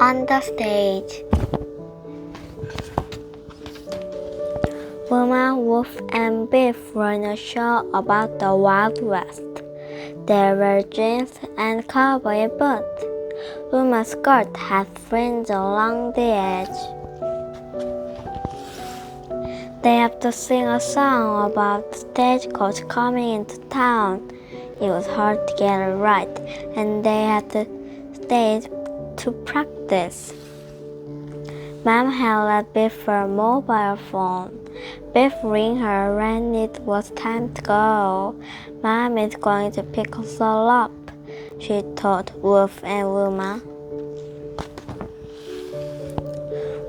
on the stage. Wilma, Wolf, and Biff run a show about the Wild West. There were jeans and cowboy boots. Wilma's skirt had fringe along the edge. They have to sing a song about the stagecoach coming into town. It was hard to get it right, and they had to stay to practice. Mom Biff her mobile phone. Biff ring her when it was time to go. Mom is going to pick us all up, she told Wolf and Wilma.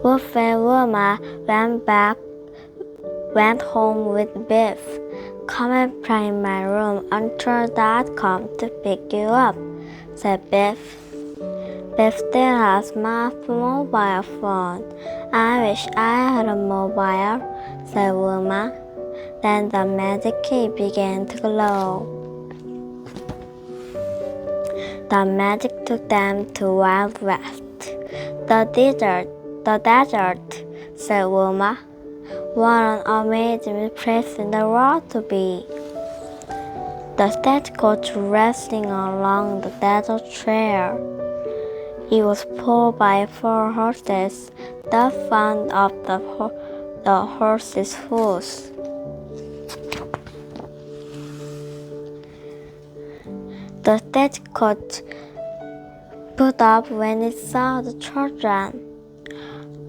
Wolf and Wilma went back, went home with Biff. Come and play in my room until Dad comes to pick you up, said Biff. Has my mobile phone. I wish I had a mobile, said Wilma. Then the magic key began to glow. The magic took them to Wild West. The desert, the desert, said Wilma. What an amazing place in the world to be. The stagecoach racing along the desert trail. It was pulled by four horses, the front of the, ho- the horses' hooves. The stagecoach put up when it saw the children.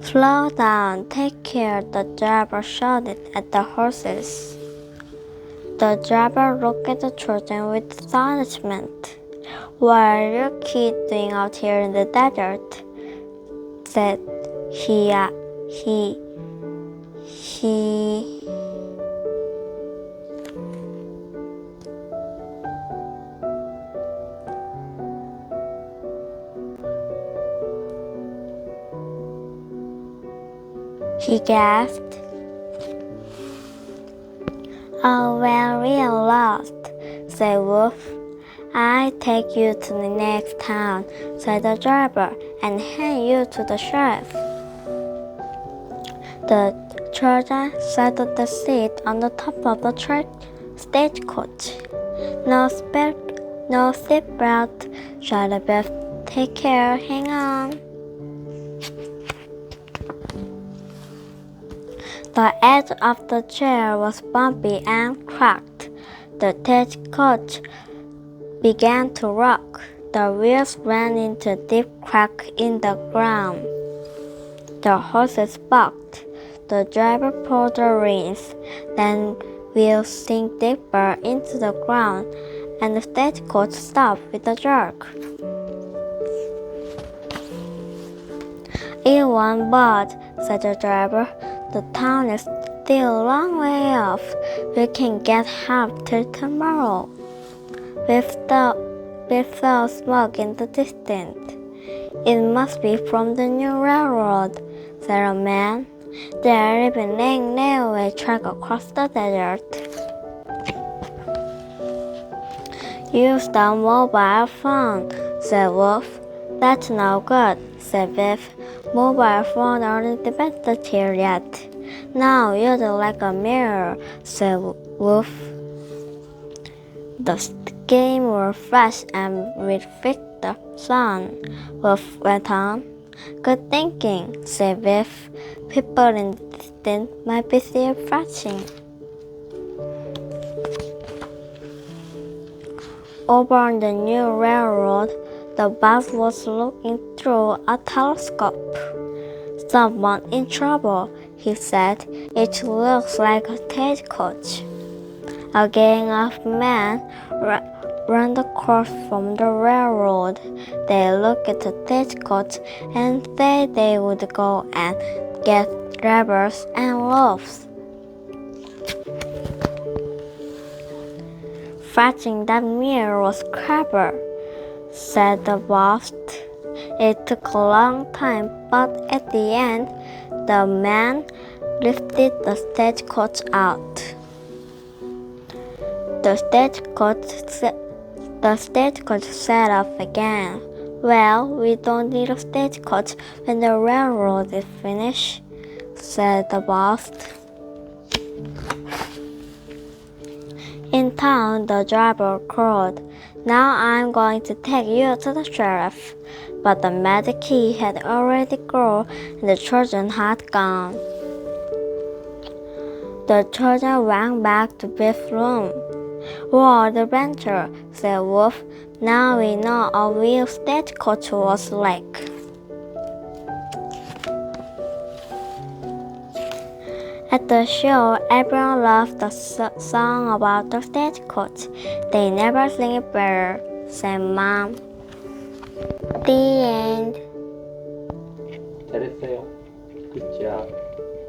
Slow down, take care, the driver shouted at the horses. The driver looked at the children with astonishment. What are you kids doing out here in the desert? said he. Uh, he. He. He gasped. Oh, we're lost, said Wolf. I take you to the next town, said the driver, and hand you to the sheriff. The children on the seat on the top of the stagecoach. No spare, no seatbelt, shouted Biff. Take care, hang on. The edge of the chair was bumpy and cracked. The stagecoach began to rock. The wheels ran into a deep crack in the ground. The horses balked. The driver pulled the reins. Then wheels sank deeper into the ground, and the stagecoach stopped with a jerk. It won't budge, said the driver. The town is still a long way off. We can get help till tomorrow. With the with the smoke in the distance. It must be from the new railroad, said a man. They are even laying railway track across the desert. Use the mobile phone, said Wolf. That's no good, said Biff. Mobile phone aren't invented here yet. Now use it like a mirror, said Wolf. The game will flash and reflect the sun, Wolf went on. Good thinking, said Biff. People in the distance might be still flashing. Over on the new railroad, the boss was looking through a telescope. Someone in trouble, he said. It looks like a stagecoach. A gang of men ran across from the railroad. They looked at the stagecoach and said they would go and get drivers and loaves. Fetching that mirror was clever, said the boss. It took a long time, but at the end, the man lifted the stagecoach out. The stagecoach, se- the stagecoach set off again. Well, we don't need a stagecoach when the railroad is finished, said the boss. In town, the driver called. Now I'm going to take you to the sheriff. But the key had already gone and the children had gone. The children went back to Biff's room. What adventure, said Wolf. Now we know a real state was like. At the show, everyone loved the song about the stagecoach. They never sing it better, said Mom. The end. Let it fail. Good job.